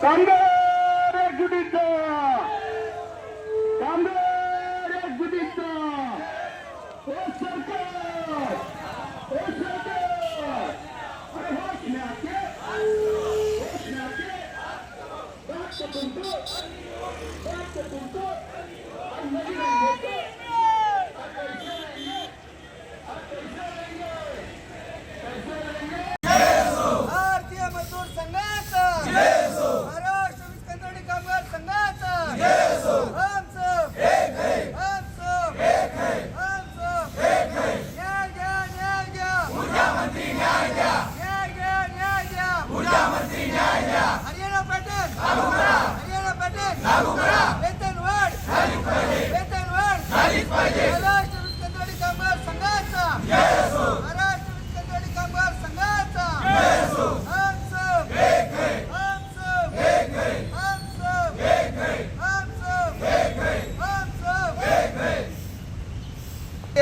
Corridor executive Back to the book! Back to the book! I'm ready to go!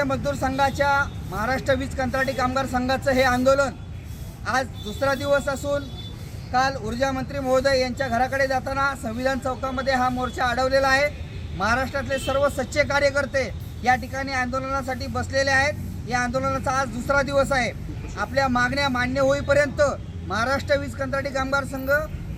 मजदूर संघाच्या महाराष्ट्र वीज कंत्राटी कामगार संघाचं हे आंदोलन आज दुसरा दिवस असून काल ऊर्जा मंत्री महोदय यांच्या घराकडे जाताना संविधान चौकामध्ये हा मोर्चा अडवलेला आहे. महाराष्ट्रातले सर्व सच्चे कार्यकर्ते या ठिकाणी आंदोलनासाठी बसलेले आहेत. या आंदोलनाचा आज दुसरा दिवस आहे. आपल्या मागण्या मान्य होईपर्यंत महाराष्ट्र वीज कंत्राटी कामगार संघ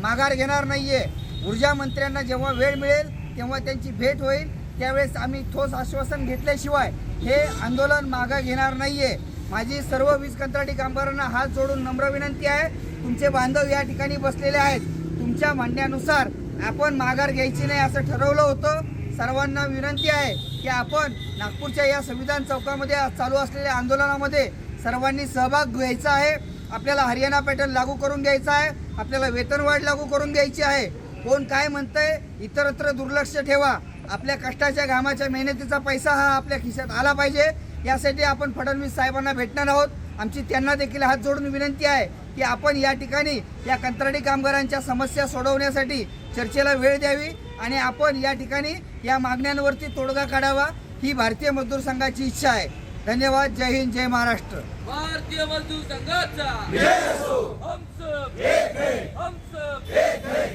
माघार घेणार नाहीये. ऊर्जा मंत्र्यांना जेव्हा वेळ मिळेल तेव्हा त्यांची भेट होईल. त्यावेळेस आम्ही ठोस आश्वासन घेतल्याशिवाय हे आंदोलन मागं घेणार नाही आहे माझी सर्व वीज कंत्राटी कामगारांना हात जोडून नम्र विनंती आहे. तुमचे बांधव या ठिकाणी बसलेले आहेत. तुमच्या म्हणण्यानुसार आपण माघार घ्यायची नाही असं ठरवलं होतं. सर्वांना विनंती आहे की आपण नागपूरच्या या संविधान चौकामध्ये आज चालू असलेल्या आंदोलनामध्ये सर्वांनी सहभाग घ्यायचा आहे. आपल्याला हरियाणा पॅटर्न लागू करून घ्यायचा आहे. आपल्याला वेतनवाढ लागू करून घ्यायची आहे. कोण काय म्हणतंय इतरत्र दुर्लक्ष ठेवा. आपल्या कष्टाच्या घामाच्या मेहनतीचा पैसा हा आपल्या खिशात आला पाहिजे. यासाठी आपण फडणवीस साहेबांना भेटणार आहोत. आमची त्यांना देखील हात जोडून विनंती आहे की आपण या ठिकाणी या कंत्राटी कामगारांच्या समस्या सोडवण्यासाठी चर्चेला वेळ द्यावी आणि आपण या ठिकाणी या मागण्यांवरती तोडगा काढावा ही भारतीय मजदूर संघाची इच्छा आहे. धन्यवाद. जय हिंद जय महाराष्ट्र. भारतीय मजदूर संघाचा. हम सब.